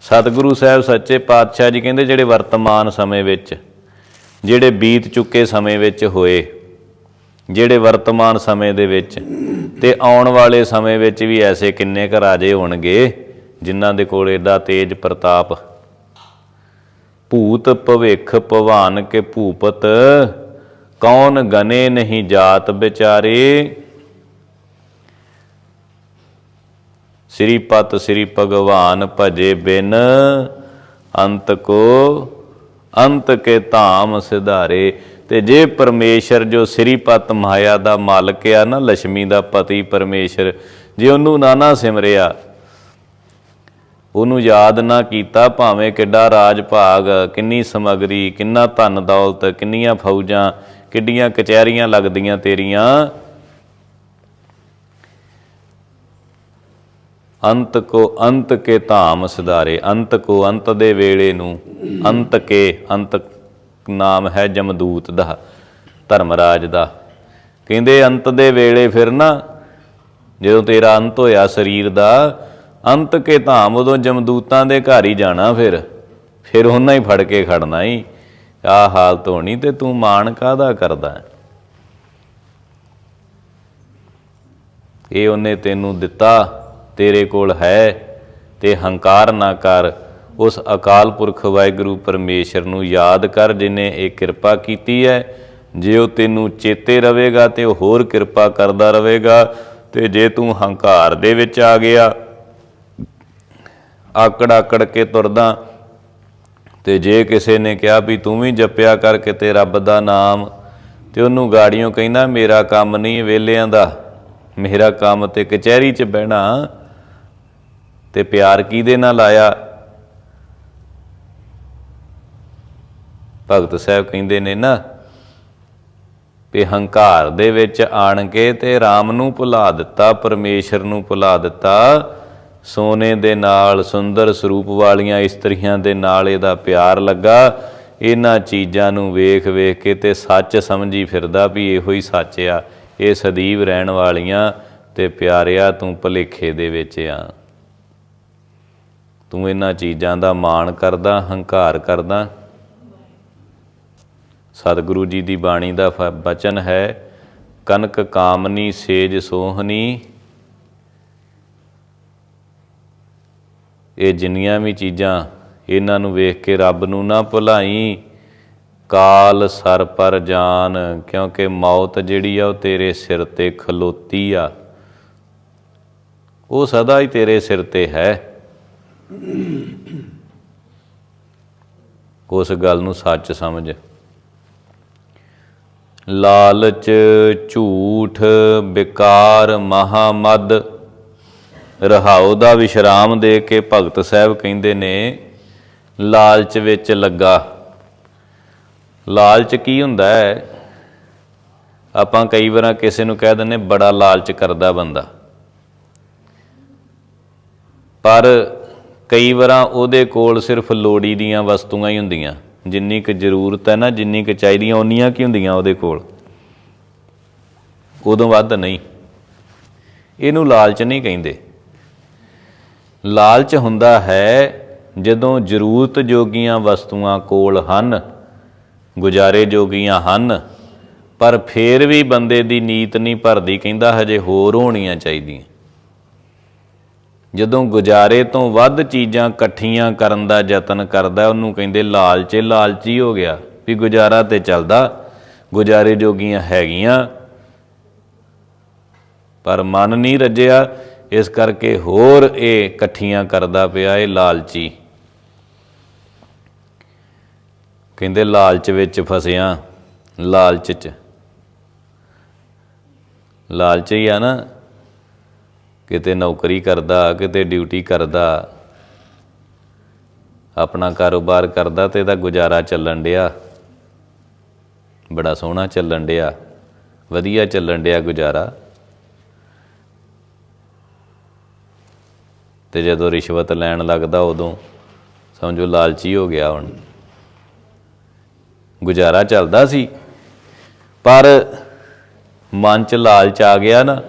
ਸਤਿਗੁਰੂ ਸਾਹਿਬ ਸੱਚੇ ਪਾਤਸ਼ਾਹ ਜੀ ਕਹਿੰਦੇ ਜਿਹੜੇ ਵਰਤਮਾਨ ਸਮੇਂ ਵਿੱਚ, ਜਿਹੜੇ ਬੀਤ ਚੁੱਕੇ ਸਮੇਂ ਵਿੱਚ ਹੋਏ, ਜਿਹੜੇ ਵਰਤਮਾਨ ਸਮੇਂ ਦੇ ਵਿੱਚ ਤੇ ਆਉਣ ਵਾਲੇ ਸਮੇਂ ਵਿੱਚ ਵੀ ਐਸੇ ਕਿੰਨੇ ਕੁ ਰਾਜੇ ਹੋਣਗੇ ਜਿਨ੍ਹਾਂ ਦੇ ਕੋਲ ਏਡਾ ਤੇਜ ਪ੍ਰਤਾਪ। ਭੂਤ ਭਵਿੱਖ ਭਵਾਨ ਕੇ ਭੂਪਤ, ਕੌਣ ਗਨੇ ਨਹੀਂ ਜਾਤ ਵਿਚਾਰੇ? ਸ੍ਰੀ ਪਤ ਸ੍ਰੀ ਭਗਵਾਨ ਭਜੇ ਬਿਨ ਅੰਤ ਕੋ ਅੰਤ ਕੇ ਧਾਮ ਸਿਧਾਰੇ। ਤੇ ਜੇ ਪਰਮੇਸ਼ਰ ਜੋ ਸ੍ਰੀ ਪਤ ਮਾਇਆ ਦਾ ਮਾਲਕ ਆ ਨਾ ਲక్ష్ਮੀ ਦਾ ਪਤੀ ਪਰਮੇਸ਼ਰ, ਜੇ ਉਹਨੂੰ ਨਾ ਨਾ ਸਿਮਰਿਆ, ਉਹਨੂੰ ਯਾਦ ਨਾ ਕੀਤਾ, ਭਾਵੇਂ ਕਿੱਡਾ ਰਾਜ ਭਾਗ, ਕਿੰਨੀ ਸਮਗਰੀ, ਕਿੰਨਾ ਧਨ ਦੌਲਤ, ਕਿੰਨੀਆਂ ਫੌਜਾਂ, ਕਿੱਡੀਆਂ ਕਚਹਿਰੀਆਂ ਲੱਗਦੀਆਂ ਤੇਰੀਆਂ ਅੰਤ ਕੋ ਅੰਤ ਕੇ ਧਾਮ ਸਿਧਾਰੇ, ਅੰਤ ਕੋ ਅੰਤ ਦੇ ਵੇਲੇ ਨੂੰ ਅੰਤ ਕੇ ਅੰਤ ਨਾਮ ਹੈ ਜਮਦੂਤ ਦਾ, ਧਰਮਰਾਜ ਦਾ। ਕਹਿੰਦੇ ਅੰਤ ਦੇ ਵੇਲੇ ਫਿਰ ਨਾ ਜਦੋਂ ਤੇਰਾ ਅੰਤ ਹੋਇਆ ਸਰੀਰ ਦਾ, ਅੰਤ ਕੇ ਧਾਮ ਉਦੋਂ ਜਮਦੂਤਾਂ ਦੇ ਘਰ ਹੀ ਜਾਣਾ ਫਿਰ। ਫਿਰ ਉਹਨਾਂ ਹੀ ਫੜ ਕੇ ਖੜਨਾ ਹੀ ਆ ਹਾਲਤ ਹੋਣੀ ਤੇ ਤੂੰ ਮਾਣ ਕਾਦਾ ਕਰਦਾ? ਇਹ ਉਹਨੇ ਤੈਨੂੰ ਦਿੱਤਾ। ਤੇਰੇ ਕੋਲ ਹੈ ਤੇ ਹੰਕਾਰ ਨਾ ਕਰ। ਉਸ ਅਕਾਲ ਪੁਰਖ ਵਾਹਿਗੁਰੂ ਪਰਮੇਸ਼ਰ ਨੂੰ ਯਾਦ ਕਰ ਜਿਨੇ ਇਹ ਕਿਰਪਾ ਕੀਤੀ ਹੈ। ਜੇ ਉਹ ਤੈਨੂੰ ਚੇਤੇ ਰਵੇਗਾ ਤੇ ਉਹ ਹੋਰ ਕਿਰਪਾ ਕਰਦਾ ਰਵੇਗਾ ਤੇ ਜੇ ਤੂੰ ਹੰਕਾਰ ਦੇ ਵਿੱਚ ਆ ਗਿਆ, ਆਕੜ ਆਕੜ ਕੇ ਤੁਰਦਾ, ਤੇ ਜੇ ਕਿਸੇ ਨੇ ਕਿਹਾ ਵੀ ਤੂੰ ਵੀ ਜਪਿਆ ਕਰ ਕਿਤੇ ਰੱਬ ਦਾ ਨਾਮ, ਤੇ ਉਹਨੂੰ ਗਾੜੀਆਂ ਕਹਿੰਦਾ, ਮੇਰਾ ਕੰਮ ਨਹੀਂ ਵੇਲਿਆਂ ਦਾ। ਮੇਰਾ ਕੰਮ ਤੇ ਕਚਹਿਰੀ 'ਚ ਬਹਿਣਾ। ਤੇ ਪਿਆਰ ਕਿਹਦੇ ਨਾਲ ਆਇਆ? ਭਗਤ ਸਾਹਿਬ ਕਹਿੰਦੇ ਨੇ ਨਾ, ਵੀ ਹੰਕਾਰ ਦੇ ਵਿੱਚ ਆਣ ਕੇ ਤੇ RAM ਨੂੰ ਭੁਲਾ ਦਿੱਤਾ, ਪਰਮੇਸ਼ਰ ਨੂੰ ਭੁਲਾ ਦਿੱਤਾ, ਸੋਨੇ ਦੇ ਨਾਲ ਸੁੰਦਰ ਸਰੂਪ ਵਾਲੀਆਂ ਇਸਤਰੀਆਂ ਦੇ ਨਾਲ ਇਹਦਾ ਪਿਆਰ ਲੱਗਾ, ਇਹਨਾਂ ਚੀਜ਼ਾਂ ਨੂੰ ਵੇਖ ਵੇਖ ਕੇ ਤੇ ਸੱਚ ਸਮਝੀ ਫਿਰਦਾ ਵੀ ਇਹੋ ਹੀ ਸੱਚ ਆ, ਇਹ ਸਦੀਵ ਰਹਿਣ ਵਾਲੀਆਂ ਤੇ ਪਿਆਰਿਆ ਤੂੰ ਭਲੇਖੇ ਦੇ ਵਿੱਚ ਆ। ਤੂੰ ਇਹਨਾਂ ਚੀਜ਼ਾਂ ਦਾ ਮਾਣ ਕਰਦਾ, ਹੰਕਾਰ ਕਰਦਾ। ਸਤਿਗੁਰੂ ਜੀ ਦੀ ਬਾਣੀ ਦਾ ਫ- ਬਚਨ ਹੈ, ਕਨਕ ਕਾਮਨੀ, ਸੇਜ ਸੋਹਣੀ। ਇਹ ਜਿੰਨੀਆਂ ਵੀ ਚੀਜ਼ਾਂ ਇਹਨਾਂ ਨੂੰ ਵੇਖ ਕੇ ਰੱਬ ਨੂੰ ਨਾ ਭੁਲਾਈ, ਕਾਲ ਸਰ ਪਰ ਜਾਨ, ਕਿਉਂਕਿ ਮੌਤ ਜਿਹੜੀ ਆ ਉਹ ਤੇਰੇ ਸਿਰ ਤੇ ਖਲੋਤੀ ਆ। ਉਹ ਸਦਾ ਹੀ ਤੇਰੇ ਸਿਰ ਤੇ ਹੈ। ਉਸ ਗੱਲ ਨੂੰ ਸੱਚ ਸਮਝ। ਲਾਲਚ ਝੂਠ ਵਿਕਾਰ ਮਹਾਮਦ। ਰਹਾਉ ਦਾ ਵਿਸ਼ਰਾਮ ਦੇ ਕੇ ਭਗਤ ਸਾਹਿਬ ਕਹਿੰਦੇ ਨੇ, ਲਾਲਚ ਵਿੱਚ ਲੱਗਾ। ਲਾਲਚ ਕੀ ਹੁੰਦਾ ਹੈ? ਆਪਾਂ ਕਈ ਵਾਰਾਂ ਕਿਸੇ ਨੂੰ ਕਹਿ ਦਿੰਦੇ ਬੜਾ ਲਾਲਚ ਕਰਦਾ ਬੰਦਾ। ਪਰ ਕਈ ਵਾਰਾਂ ਉਹਦੇ ਕੋਲ ਸਿਰਫ ਲੋੜੀ ਦੀਆਂ ਵਸਤੂਆਂ ਹੀ ਹੁੰਦੀਆਂ। ਜਿੰਨੀ ਕੁ ਜ਼ਰੂਰਤ ਹੈ ਨਾ, ਜਿੰਨੀ ਕੁ ਚਾਹੀਦੀਆਂ ਉਨੀਆਂ ਕੀ ਹੁੰਦੀਆਂ ਉਹਦੇ ਕੋਲ? ਉਦੋਂ ਵੱਧ ਨਹੀਂ। ਇਹਨੂੰ ਲਾਲਚ ਨਹੀਂ ਕਹਿੰਦੇ। ਲਾਲਚ ਹੁੰਦਾ ਹੈ, ਜਦੋਂ ਜ਼ਰੂਰਤ ਜੋਗੀਆਂ ਵਸਤੂਆਂ ਕੋਲ ਹਨ, ਗੁਜ਼ਾਰੇ ਜੋਗੀਆਂ ਹਨ, ਪਰ ਫੇਰ ਵੀ ਬੰਦੇ ਦੀ ਨੀਤ ਨਹੀਂ ਭਰਦੀ, ਕਹਿੰਦਾ ਹਜੇ ਹੋਰ ਹੋਣੀਆਂ ਚਾਹੀਦੀਆਂ। ਜਦੋਂ ਗੁਜ਼ਾਰੇ ਤੋਂ ਵੱਧ ਚੀਜ਼ਾਂ ਇਕੱਠੀਆਂ ਕਰਨ ਦਾ ਯਤਨ ਕਰਦਾ, ਉਹਨੂੰ ਕਹਿੰਦੇ ਲਾਲਚੇ, ਲਾਲਚੀ ਹੋ ਗਿਆ ਵੀ ਗੁਜ਼ਾਰਾ ਤੇ ਚੱਲਦਾ, ਗੁਜ਼ਾਰੇ ਜੋਗੀਆਂ ਹੈਗੀਆਂ। ਪਰ ਮਨ ਨਹੀਂ ਰੱਜਿਆ, ਇਸ ਕਰਕੇ ਹੋਰ ਇਹ ਇਕੱਠੀਆਂ ਕਰਦਾ ਪਿਆ, ਇਹ ਲਾਲਚੀ। ਕਹਿੰਦੇ ਲਾਲਚ ਵਿੱਚ ਫਸਿਆ, ਲਾਲਚ ਚ। ਲਾਲਚ ਹੀ ਆ ਨਾ। ਕਿਤੇ ਨੌਕਰੀ ਕਰਦਾ, ਕਿਤੇ ਡਿਊਟੀ ਕਰਦਾ, ਆਪਣਾ ਕਾਰੋਬਾਰ ਕਰਦਾ ਤੇ ਇਹਦਾ ਗੁਜ਼ਾਰਾ ਚੱਲਣ ਡਿਆ। ਬੜਾ ਸੋਹਣਾ ਚੱਲਣ ਡਿਆ, ਵਧੀਆ ਚੱਲਣ ਡਿਆ ਗੁਜ਼ਾਰਾ। ਤੇ ਜਦੋਂ ਰਿਸ਼ਵਤ ਲੈਣ ਲੱਗਦਾ ਉਦੋਂ, ਸਮਝੋ ਲਾਲਚੀ ਹੋ ਗਿਆ ਹੁਣ। ਗੁਜ਼ਾਰਾ ਚੱਲਦਾ ਸੀ, ਪਰ ਮਨ ਚ ਲਾਲਚ ਆ ਗਿਆ ਨਾ।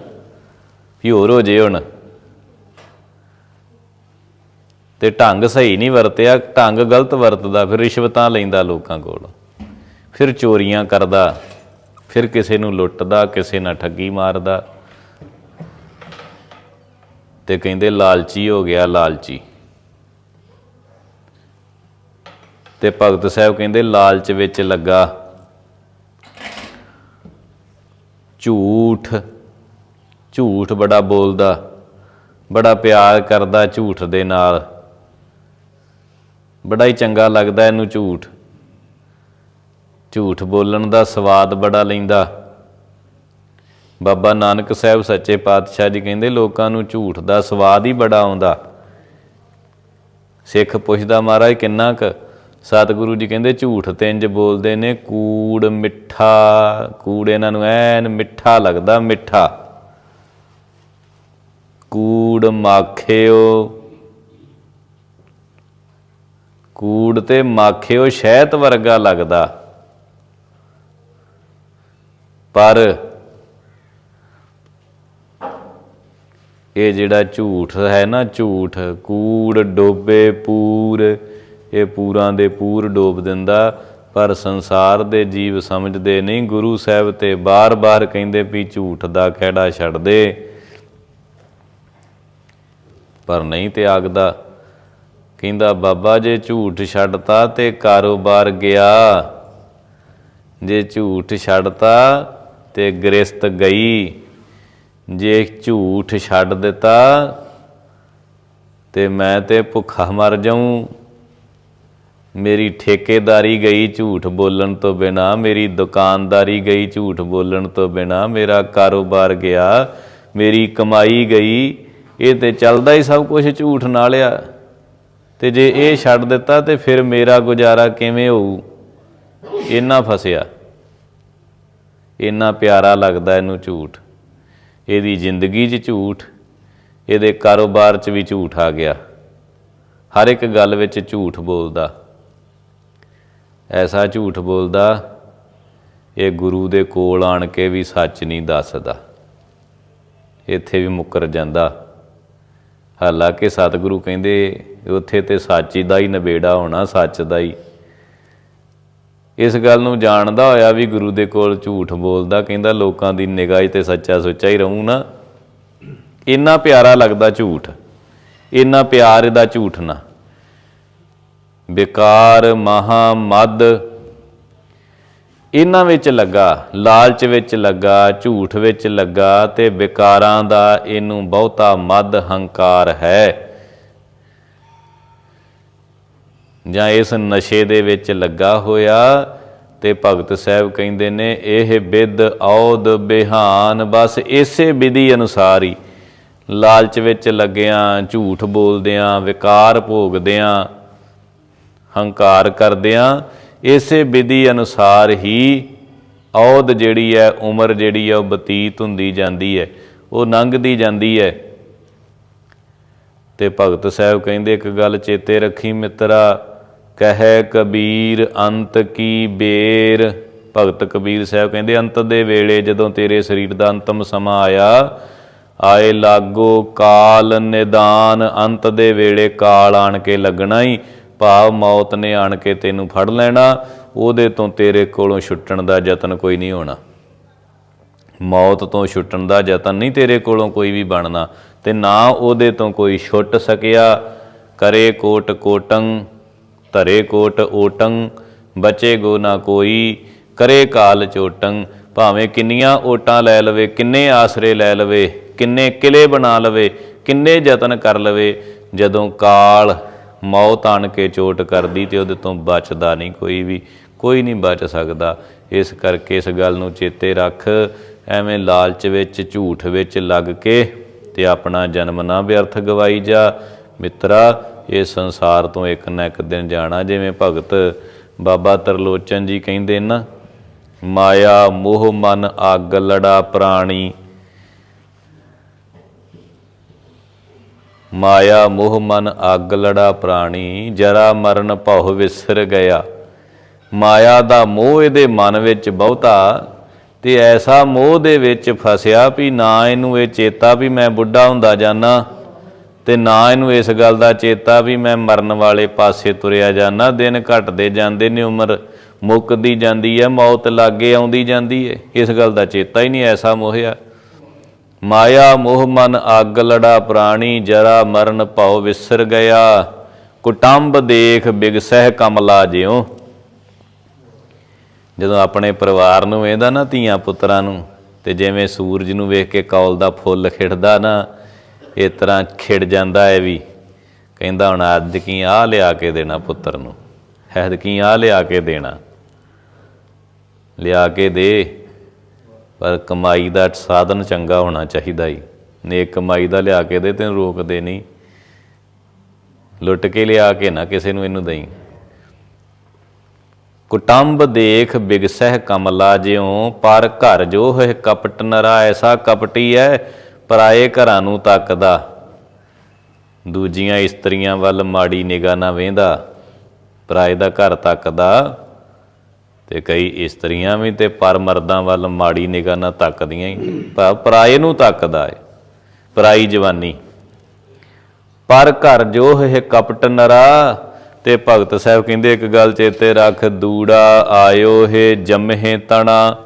ਵੀ ਹੋਰ ਹੋ ਜੇ ਹੁਣ। ਤੇ ਢੰਗ ਸਹੀ ਨਹੀਂ ਵਰਤਿਆ, ਢੰਗ ਗਲਤ ਵਰਤਦਾ, ਫਿਰ ਰਿਸ਼ਵਤਾਂ ਲੈਂਦਾ ਲੋਕਾਂ ਕੋਲ। ਫਿਰ ਚੋਰੀਆਂ ਕਰਦਾ, ਫਿਰ ਕਿਸੇ ਨੂੰ ਲੁੱਟਦਾ, ਕਿਸੇ ਨਾਲ ਠੱਗੀ ਮਾਰਦਾ। ਤੇ ਕਹਿੰਦੇ ਲਾਲਚੀ ਹੋ ਗਿਆ ਲਾਲਚੀ। ਤੇ ਭਗਤ ਸਾਹਿਬ ਕਹਿੰਦੇ ਲਾਲਚ ਵਿੱਚ ਲੱਗਾ। ਝੂਠ ਝੂਠ ਬੜਾ ਬੋਲਦਾ, ਬੜਾ ਪਿਆਰ ਕਰਦਾ ਝੂਠ ਦੇ ਨਾਲ। ਬੜਾ ਹੀ ਚੰਗਾ ਲੱਗਦਾ ਇਹਨੂੰ ਝੂਠ। ਝੂਠ ਬੋਲਣ ਦਾ ਸਵਾਦ ਬੜਾ ਲੈਂਦਾ। ਬਾਬਾ ਨਾਨਕ ਸਾਹਿਬ ਸੱਚੇ ਪਾਤਸ਼ਾਹ ਜੀ ਕਹਿੰਦੇ, ਲੋਕਾਂ ਨੂੰ ਝੂਠ ਦਾ ਸਵਾਦ ਹੀ ਬੜਾ ਆਉਂਦਾ। ਸਿੱਖ ਪੁੱਛਦਾ, ਮਹਾਰਾਜ, ਕਿੰਨਾ ਕੁ? ਸਤਿਗੁਰੂ ਜੀ ਕਹਿੰਦੇ, ਝੂਠ ਤਿੰਜ ਬੋਲਦੇ ਨੇ, ਕੂੜ ਮਿੱਠਾ, ਕੂੜ ਇਹਨਾਂ ਨੂੰ ਐਨ ਮਿੱਠਾ ਲੱਗਦਾ, ਮਿੱਠਾ। ਕੂੜ ਮਾਖਿਓ। ਕੂੜ ਤੇ ਮਾਖਿਓ ਸ਼ਹਿਤ ਵਰਗਾ ਲੱਗਦਾ। ਪਰ ਇਹ ਜਿਹੜਾ ਝੂਠ ਹੈ ਨਾ ਝੂਠ, ਕੂੜ ਡੋਬੇ ਪੂਰ, ਇਹ ਪੂਰਾਂ ਦੇ ਪੂਰ ਡੋਬ ਦਿੰਦਾ। ਪਰ ਸੰਸਾਰ ਦੇ ਜੀਵ ਸਮਝਦੇ ਨਹੀਂ, ਗੁਰੂ ਸਾਹਿਬ ਤੇ ਬਾਰ-ਬਾਰ ਕਹਿੰਦੇ ਵੀ ਝੂਠ ਦਾ ਖਹਿੜਾ ਛੱਡ ਦੇ ਪਰ ਨਹੀਂ ਤਿਆਗਦਾ ਕਹਿੰਦਾ, ਬਾਬਾ, ਜੇ ਝੂਠ ਛੱਡਤਾ ਤੇ ਕਾਰੋਬਾਰ ਗਿਆ। ਜੇ ਝੂਠ ਛੱਡਤਾ ਤੇ ਗ੍ਰਸਤ ਗਈ। ਜੇ ਝੂਠ ਛੱਡ ਦਿੱਤਾ ਤੇ ਮੈਂ ਤੇ ਭੁੱਖਾ ਮਰ ਜਾਊਂ। ਮੇਰੀ ਠੇਕੇਦਾਰੀ ਗਈ ਝੂਠ ਬੋਲਣ ਤੋਂ ਬਿਨਾ, ਮੇਰੀ ਦੁਕਾਨਦਾਰੀ ਗਈ ਝੂਠ ਬੋਲਣ ਤੋਂ ਬਿਨਾ, ਮੇਰਾ ਕਾਰੋਬਾਰ ਗਿਆ, ਮੇਰੀ ਕਮਾਈ ਗਈ ਇਹ ਤੇ ਚੱਲਦਾ ਹੀ ਸਭ ਕੁਝ ਝੂਠ ਨਾਲ ਆ। ਤੇ ਜੇ ਇਹ ਛੱਡ ਦਿੱਤਾ ਤੇ ਫਿਰ ਮੇਰਾ ਗੁਜ਼ਾਰਾ ਕਿਵੇਂ ਹੋਊ? ਇੰਨਾ ਫਸਿਆ। ਇੰਨਾ ਪਿਆਰਾ ਲੱਗਦਾ ਇਹਨੂੰ ਝੂਠ। ਇਹਦੀ ਜ਼ਿੰਦਗੀ 'ਚ ਝੂਠ, ਇਹਦੇ ਕਾਰੋਬਾਰ 'ਚ ਵੀ ਝੂਠ ਆ ਗਿਆ। ਹਰ ਇੱਕ ਗੱਲ ਵਿੱਚ ਝੂਠ ਬੋਲਦਾ। ਐਸਾ ਝੂਠ ਬੋਲਦਾ, ਇਹ ਗੁਰੂ ਦੇ ਕੋਲ ਆਣ ਕੇ ਵੀ ਸੱਚ ਨਹੀਂ ਦੱਸਦਾ। ਇੱਥੇ ਵੀ ਮੁੱਕਰ ਜਾਂਦਾ। ਹਾਲਾਂਕਿ ਸਤਿਗੁਰੂ ਕਹਿੰਦੇ ਉੱਥੇ ਤੇ ਸੱਚ ਦਾ ਹੀ ਨਵੇੜਾ ਹੋਣਾ, ਸੱਚ ਦਾ ਹੀ। ਇਸ ਗੱਲ ਨੂੰ ਜਾਣਦਾ ਹੋਇਆ ਵੀ ਗੁਰੂ ਦੇ ਕੋਲ ਝੂਠ ਬੋਲਦਾ, ਕਹਿੰਦਾ ਲੋਕਾਂ ਦੀ ਨਿਗਾਹ 'ਚ ਤੇ ਸੱਚਾ ਸੁੱਚਾ ਹੀ ਰਹੂੰ ਨਾ। ਇੰਨਾ ਪਿਆਰਾ ਲੱਗਦਾ ਝੂਠ, ਇੰਨਾ ਪਿਆਰ ਇਹਦਾ ਝੂਠ ਨਾ। ਬੇਕਾਰ ਮਹਾ ਮਦ ਇਹਨਾਂ ਵਿੱਚ ਲੱਗਾ, ਲਾਲਚ ਵਿੱਚ ਲੱਗਾ, ਝੂਠ ਵਿੱਚ ਲੱਗਾ ਤੇ ਵਿਕਾਰਾਂ ਦਾ ਇਹਨੂੰ ਬਹੁਤਾ ਮਦ ਹੰਕਾਰ ਹੈ। ਜਾਂ ਇਸ ਨਸ਼ੇ ਦੇ ਵਿੱਚ ਲੱਗਾ ਹੋਇਆ ਤੇ ਭਗਤ ਸਾਹਿਬ ਕਹਿੰਦੇ ਨੇ, ਇਹ ਬਿਦ ਔਦ ਬਿਹਾਨ, ਬਸ ਇਸੇ ਵਿਧੀ ਅਨੁਸਾਰ ਹੀ। ਲਾਲਚ ਵਿੱਚ ਲੱਗਿਆਂ, ਝੂਠ ਬੋਲਦਿਆਂ, ਵਿਕਾਰ ਭੋਗਦਿਆਂ, ਹੰਕਾਰ ਕਰਦਿਆਂ ਇਸੇ ਵਿਧੀ ਅਨੁਸਾਰ ਹੀ ਔਦ ਜਿਹੜੀ ਹੈ, ਉਮਰ ਜਿਹੜੀ ਹੈ, ਉਹ ਬਤੀਤ ਹੁੰਦੀ ਜਾਂਦੀ ਹੈ। ਉਹ ਲੰਘਦੀ ਜਾਂਦੀ ਹੈ। ਤੇ ਭਗਤ ਸਾਹਿਬ ਕਹਿੰਦੇ, ਇੱਕ ਗੱਲ ਚੇਤੇ ਰੱਖੀ ਮਿੱਤਰਾ, ਕਹੈ ਕਬੀਰ ਅੰਤ ਕੀ ਬੇਰ। ਭਗਤ ਕਬੀਰ ਸਾਹਿਬ ਕਹਿੰਦੇ, ਅੰਤ ਦੇ ਵੇਲੇ ਜਦੋਂ ਤੇਰੇ ਸਰੀਰ ਦਾ ਅੰਤਮ ਸਮਾਂ ਆਇਆ, ਆਏ ਲਾਗੋ ਕਾਲ ਨਿਦਾਨ, ਅੰਤ ਦੇ ਵੇਲੇ ਕਾਲ ਆਣ ਕੇ ਲੱਗਣਾ ਹੀ ਭਾਵ ਮੌਤ ਨੇ ਆਣ ਕੇ ਤੈਨੂੰ ਫੜ ਲੈਣਾ, ਉਹਦੇ ਤੋਂ ਤੇਰੇ ਕੋਲੋਂ ਛੁੱਟਣ ਦਾ ਯਤਨ ਕੋਈ ਨਹੀਂ ਹੋਣਾ। ਮੌਤ ਤੋਂ ਛੁੱਟਣ ਦਾ ਯਤਨ ਨਹੀਂ ਤੇਰੇ ਕੋਲੋਂ ਕੋਈ ਵੀ ਬਣਨਾ, ਤੇ ਨਾ ਉਹਦੇ ਤੋਂ ਕੋਈ ਛੁੱਟ ਸਕਿਆ। ਕਰੇ ਕੋਟ ਕੋਟੰ, ਧਰੇ ਕੋਟ ਓਟੰ, ਬਚੇ ਗੋ ਨਾ ਕੋਈ। ਕਰੇ ਕਾਲ ਚੋਟੰ, ਭਾਵੇਂ ਕਿੰਨੀਆਂ ਓਟਾਂ ਲੈ ਲਵੇ, ਕਿੰਨੇ ਆਸਰੇ ਲੈ ਲਵੇ, ਕਿੰਨੇ ਕਿਲੇ ਬਣਾ ਲਵੇ, ਕਿੰਨੇ ਯਤਨ ਕਰ ਲਵੇ, ਜਦੋਂ ਕਾਲ ਮੌਤ ਆਣ ਕੇ ਚੋਟ ਕਰਦੀ ਤੇ ਉਹਦੇ ਤੋਂ ਬਚਦਾ ਨਹੀਂ ਕੋਈ ਵੀ, ਕੋਈ ਨਹੀਂ ਬਚ ਸਕਦਾ। ਇਸ ਕਰਕੇ ਇਸ ਗੱਲ ਨੂੰ ਚੇਤੇ ਰੱਖ, ਐਵੇਂ ਲਾਲਚ ਵਿੱਚ, ਝੂਠ ਵਿੱਚ ਲੱਗ ਕੇ ਤੇ ਆਪਣਾ ਜਨਮ ਨਾ ਵਿਅਰਥ ਗਵਾਈ ਜਾ। ਮਿੱਤਰਾ, ਇਹ ਸੰਸਾਰ ਤੋਂ ਇੱਕ ਨਾ ਇੱਕ ਦਿਨ ਜਾਣਾ, ਜਿਵੇਂ ਭਗਤ ਬਾਬਾ ਤਰਲੋਚਨ ਜੀ ਕਹਿੰਦੇ ਨਾ ਮਾਇਆ, ਮੋਹ, ਮਨ, ਅੱਗ, ਲੜਾ, ਪ੍ਰਾਣੀ ਮਾਇਆ ਮੋਹ ਮਨ ਅੱਗ ਲੜਾ ਪ੍ਰਾਣੀ, ਜਰਾ ਮਰਨ ਭਉ ਵਿਸਰ ਗਿਆ। ਮਾਇਆ ਦਾ ਮੋਹ ਇਹਦੇ ਮਨ ਵਿੱਚ ਬਹੁਤਾ, ਤੇ ਐਸਾ ਮੋਹ ਦੇ ਵਿੱਚ ਫਸਿਆ ਵੀ ਨਾ ਇਹਨੂੰ ਇਹ ਚੇਤਾ ਵੀ ਮੈਂ ਬੁੱਢਾ ਹੁੰਦਾ ਜਾਣਾ ਤੇ ਨਾ ਇਹਨੂੰ ਇਸ ਗੱਲ ਦਾ ਚੇਤਾ ਵੀ ਮੈਂ ਮਰਨ ਵਾਲੇ ਪਾਸੇ ਤੁਰਿਆ ਜਾਣਾ ਦਿਨ ਘਟਦੇ ਜਾਂਦੇ ਨੇ, ਉਮਰ ਮੁੱਕਦੀ ਜਾਂਦੀ ਹੈ, ਮੌਤ ਲਾਗੇ ਆਉਂਦੀ ਜਾਂਦੀ ਹੈ। ਇਸ ਗੱਲ ਦਾ ਚੇਤਾ ਹੀ ਨਹੀਂ ਐਸਾ ਮੋਹਿਆ ਮਾਇਆ ਮੋਹ ਮਨ ਅੱਗ ਲੜਾ ਪ੍ਰਾਣੀ ਜਰਾ ਮਰਨ ਭਉ ਵਿਸਰ ਗਿਆ। ਕੁਟੰਬ ਦੇਖ ਬਿਗਸਹਿ ਕਮਲਾ ਜਿਉ। ਜਦੋਂ ਆਪਣੇ ਪਰਿਵਾਰ ਨੂੰ ਵੇਂਦਾ ਨਾ ਧੀਆਂ ਪੁੱਤਰਾਂ ਨੂੰ, ਤੇ ਜਿਵੇਂ ਸੂਰਜ ਨੂੰ ਵੇਖ ਕੇ ਕੌਲ ਦਾ ਫੁੱਲ ਖਿੜਦਾ ਨਾ, ਇਸ ਤਰ੍ਹਾਂ ਖਿੜ ਜਾਂਦਾ ਹੈ ਵੀ। ਕਹਿੰਦਾ ਹੁਣ ਅੱਜ ਕੀ ਆ ਲਿਆ ਕੇ ਦੇਣਾ ਪੁੱਤਰ ਨੂੰ? ਹੈਦ ਕੀ ਆ ਲਿਆ ਕੇ ਦੇਣਾ? ਲਿਆ ਕੇ ਦੇ। ਪਰ ਕਮਾਈ ਦਾ ਸਾਧਨ ਚੰਗਾ ਹੋਣਾ ਚਾਹੀਦਾ ਹੀ ਨੇਕ ਕਮਾਈ ਦਾ ਲਿਆ ਕੇ ਦੇ ਤੈਨੂੰ ਰੋਕਦੇ ਨਹੀਂ ਲੁੱਟ ਕੇ ਲਿਆ ਕੇ ਨਾ ਕਿਸੇ ਨੂੰ ਇਹਨੂੰ ਦਈ। ਕੁਟੰਬ ਦੇਖ ਬਿਗਸਹਿ ਕਮਲਾ ਜਿਉ, ਪਰ ਘਰ ਜੋ ਹੈ ਕਪਟ ਨਰਾ ਐਸਾ ਕਪਟੀ ਹੈ ਪਰਾਏ ਘਰਾਂ ਨੂੰ ਤੱਕਦਾ। ਦੂਜੀਆਂ ਇਸਤਰੀਆਂ ਵੱਲ ਮਾੜੀ ਨਿਗਾਹ ਨਾ ਵੇਂਦਾ, ਪਰਾਏ ਦਾ ਘਰ ਤੱਕਦਾ। ਤੇ ਕਈ ਇਸਤਰੀਆਂ ਵੀ ਤੇ ਪਰ ਮਰਦਾਂ ਵੱਲ ਮਾੜੀ ਨਿਗਾਹ ਨਾਲ ਤੱਕਦੀਆਂ ਹੀ ਪ- ਪਰਾਏ ਨੂੰ ਤੱਕਦਾ ਏ, ਪਰਾਈ ਜਵਾਨੀ। ਪਰ ਘਰ ਜੋ ਹੈ ਕਪਟ ਨਰਾ, ਤੇ ਭਗਤ ਸਾਹਿਬ ਕਹਿੰਦੇ ਇੱਕ ਗੱਲ ਚੇਤੇ ਰੱਖ, ਦੂੜਾ ਆਇਓ ਹੈ ਜਮਹੇ ਤਣਾ।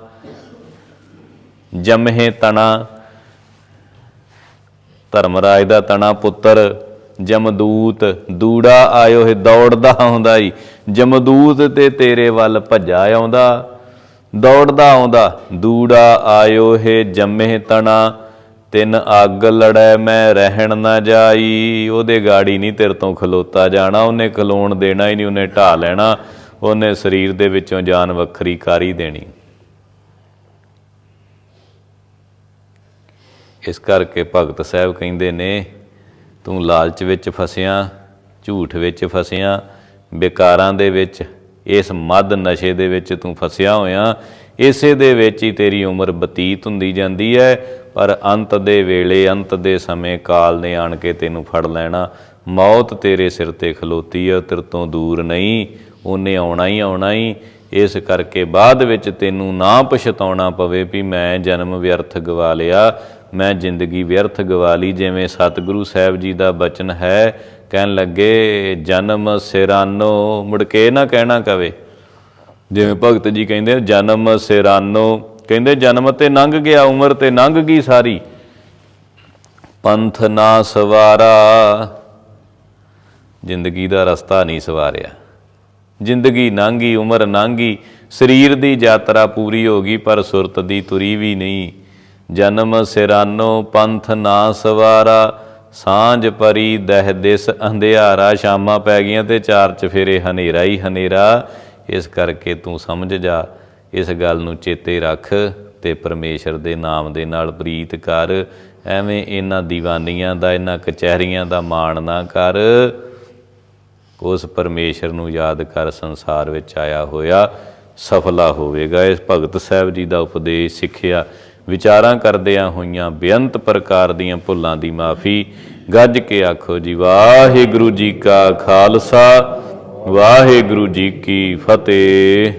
ਜਮਹਿ ਤਣਾ। ਧਰਮਰਾਜ ਦਾ ਤਣਾ ਪੁੱਤਰ ਜਮਦੂਤ, ਦੂੜਾ ਆਇਓ ਹੈ ਦੌੜਦਾ ਹੁੰਦਾ ਈ। ਜਮਦੂਤ ਤੇ ਤੇਰੇ ਵੱਲ ਭੱਜਾ ਆਉਂਦਾ, ਦੌੜਦਾ ਆਉਂਦਾ, ਦੂੜਾ ਆਇਓ ਹੈ ਜੰਮੇ ਤਣਾ, ਤਿੰਨ ਅੱਗ ਲੜੈ ਮੈਂ ਰਹਿਣ ਨਾ ਜਾਈ। ਉਹਦੇ ਗਾੜੀ ਨਹੀਂ ਤੇਰੇ ਤੋਂ ਖਲੋਤਾ ਜਾਣਾ, ਉਹਨੇ ਖਲੋਣ ਦੇਣਾ ਹੀ ਨਹੀਂ, ਉਹਨੇ ਢਾ ਲੈਣਾ, ਉਹਨੇ ਸਰੀਰ ਦੇ ਵਿੱਚੋਂ ਜਾਨ ਵੱਖਰੀ ਕਾਰੀ ਦੇਣੀ। ਇਸ ਕਰਕੇ ਭਗਤ ਸਾਹਿਬ ਕਹਿੰਦੇ ਨੇ, ਤੂੰ ਲਾਲਚ ਵਿੱਚ ਫਸਿਆ, ਝੂਠ ਵਿੱਚ ਫਸਿਆ ਵਿਕਾਰਾਂ ਦੇ ਵਿੱਚ, ਇਸ ਮਦ ਨਸ਼ੇ ਦੇ ਵਿੱਚ ਤੂੰ ਫਸਿਆ ਹੋਇਆ, ਇਸੇ ਦੇ ਵਿੱਚ ਹੀ ਤੇਰੀ ਉਮਰ ਬਤੀਤ ਹੁੰਦੀ ਜਾਂਦੀ ਹੈ ਪਰ ਅੰਤ ਦੇ ਵੇਲੇ, ਅੰਤ ਦੇ ਸਮੇਂ ਕਾਲ ਨੇ ਆਣ ਕੇ ਤੈਨੂੰ ਫੜ ਲੈਣਾ। ਮੌਤ ਤੇਰੇ ਸਿਰ ਤੇ ਖਲੋਤੀ ਹੈ ਤੇਰੇ ਤੋਂ ਦੂਰ ਨਹੀਂ, ਉਹਨੇ ਆਉਣਾ ਹੀ ਆਉਣਾ ਹੀ ਇਸ ਕਰਕੇ ਬਾਅਦ ਵਿੱਚ ਤੈਨੂੰ ਨਾ ਪਛਤਾਉਣਾ ਪਵੇ ਵੀ ਮੈਂ ਜਨਮ ਵਿਅਰਥ ਗਵਾ ਲਿਆ, ਮੈਂ ਜ਼ਿੰਦਗੀ ਵਿਅਰਥ ਗਵਾ ਲਈ, ਜਿਵੇਂ ਸਤਿਗੁਰੂ ਸਾਹਿਬ ਜੀ ਦਾ ਬਚਨ ਹੈ ਕਹਿਣ ਲੱਗੇ, ਜਨਮ ਸਿਰਾਨੋ ਮੁੜ ਕੇ ਨਾ ਕਹਿਣਾ ਕਵੇ। ਜਿਵੇਂ ਭਗਤ ਜੀ ਕਹਿੰਦੇ, ਜਨਮ ਸਿਰਾਨੋ ਕਹਿੰਦੇ, ਜਨਮ ਤੇ ਲੰਘ ਗਿਆ, ਉਮਰ ਤੇ ਲੰਘ ਗਈ ਸਾਰੀ। ਪੰਥ ਨਾ ਸਵਾਰਾ। ਜ਼ਿੰਦਗੀ ਦਾ ਰਸਤਾ ਨਹੀਂ ਸਵਾਰਿਆ। ਜ਼ਿੰਦਗੀ ਲੰਘੀ ਉਮਰ ਲੰਘੀ ਸਰੀਰ ਦੀ ਯਾਤਰਾ ਪੂਰੀ ਹੋ ਗਈ, ਪਰ ਸੁਰਤ ਦੀ ਤੁਰੀ ਵੀ ਨਹੀਂ। ਜਨਮ ਸਿਰਾਨੋ, ਪੰਥ ਨਾ ਸਵਾਰਾ। ਸਾਂਝ ਪਰੀ ਦਹਿ ਦਿਸ ਅੰਧਿਆਰਾ, ਸ਼ਾਮਾਂ ਪੈ ਗਈਆਂ ਤੇ ਚਾਰ ਚਫੇਰੇ ਹਨੇਰਾ ਹੀ ਹਨੇਰਾ। ਇਸ ਕਰਕੇ ਤੂੰ ਸਮਝ ਜਾ, ਇਸ ਗੱਲ ਨੂੰ ਚੇਤੇ ਰੱਖ ਤੇ ਪਰਮੇਸ਼ਰ ਦੇ ਨਾਮ ਦੇ ਨਾਲ ਪ੍ਰੀਤ ਕਰ। ਐਵੇਂ ਇਹਨਾਂ ਦੀਵਾਨੀਆਂ ਦਾ, ਇਹਨਾਂ ਕਚਹਿਰੀਆਂ ਦਾ ਮਾਣ ਨਾ ਕਰ। ਉਸ ਪਰਮੇਸ਼ਰ ਨੂੰ ਯਾਦ ਕਰ ਸੰਸਾਰ ਵਿੱਚ ਆਇਆ ਹੋਇਆ, ਸਫਲਾ ਹੋਵੇਗਾ। ਇਸ ਭਗਤ ਸਾਹਿਬ ਜੀ ਦਾ ਉਪਦੇਸ਼ ਸਿੱਖਿਆ ਵਿਚਾਰਾਂ ਕਰਦਿਆਂ ਹੋਈਆਂ ਬੇਅੰਤ ਪ੍ਰਕਾਰ ਦੀਆਂ ਭੁੱਲਾਂ ਦੀ ਮਾਫੀ। ਗੱਜ ਕੇ ਆਖੋ ਜੀ, ਵਾਹਿਗੁਰੂ ਜੀ ਕਾ ਖਾਲਸਾ, ਵਾਹਿਗੁਰੂ ਜੀ ਕੀ ਫਤਿਹ।